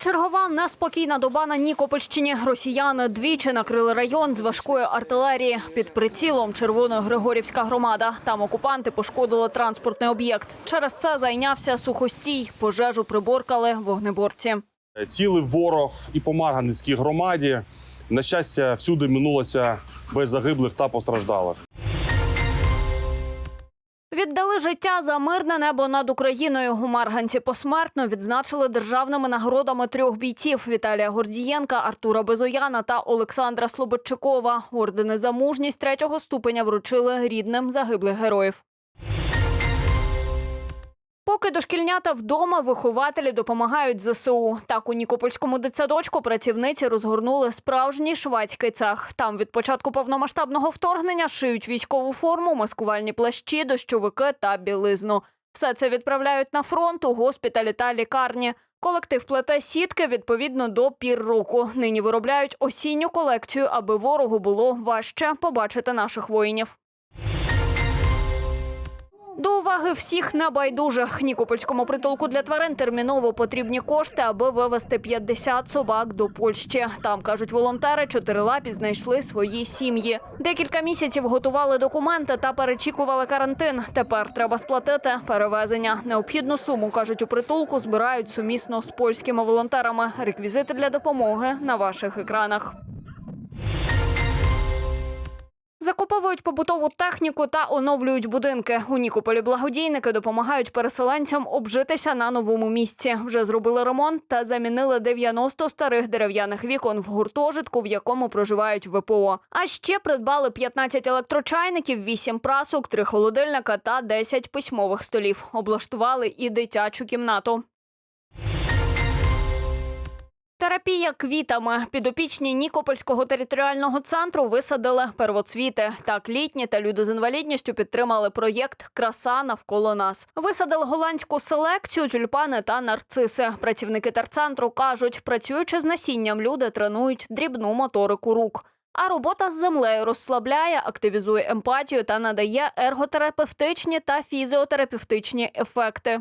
Чергова неспокійна доба на Нікопольщині. Росіяни двічі накрили район з важкої артилерії. Під прицілом Червоно-Григорівська громада. Там окупанти пошкодили транспортний об'єкт. Через це зайнявся сухостій. Пожежу приборкали вогнеборці. Цілий ворог і по Марганецькій громаді. На щастя, всюди минулося без загиблих та постраждалих. Життя за мирне небо над Україною. У Марганці посмертно відзначили державними нагородами трьох бійців: Віталія Гордієнка, Артура Безояна та Олександра Слободчикова. Ордени за мужність третього ступеня вручили рідним загиблих героїв. Поки дошкільнята вдома, вихователі допомагають ЗСУ. Так у Нікопольському дитсадочку працівниці розгорнули справжній швадський цех. Там від початку повномасштабного вторгнення шиють військову форму, маскувальні плащі, дощовики та білизну. Все це відправляють на фронт у госпіталі та лікарні. Колектив плете сітки відповідно до пір року. Нині виробляють осінню колекцію, аби ворогу було важче побачити наших воїнів. До уваги всіх небайдужих. Нікопольському притулку для тварин терміново потрібні кошти, аби вивезти 50 собак до Польщі. Там, кажуть волонтери, чотирилапі знайшли свої сім'ї. Декілька місяців готували документи та перечікували карантин. Тепер треба сплатити перевезення. Необхідну суму, кажуть, у притулку збирають сумісно з польськими волонтерами. Реквізити для допомоги на ваших екранах. Закуповують побутову техніку та оновлюють будинки. У Нікополі благодійники допомагають переселенцям обжитися на новому місці. Вже зробили ремонт та замінили 90 старих дерев'яних вікон в гуртожитку, в якому проживають ВПО. А ще придбали 15 електрочайників, 8 прасок, 3 холодильника та 10 письмових столів. Облаштували і дитячу кімнату. Терапія квітами. Підопічні Нікопольського територіального центру висадили первоцвіти. Так літні та люди з інвалідністю підтримали проєкт Краса навколо нас. Висадили голландську селекцію, тюльпани та нарциси. Працівники терцентру кажуть, працюючи з насінням, люди тренують дрібну моторику рук. А робота з землею розслабляє, активізує емпатію та надає ерготерапевтичні та фізіотерапевтичні ефекти.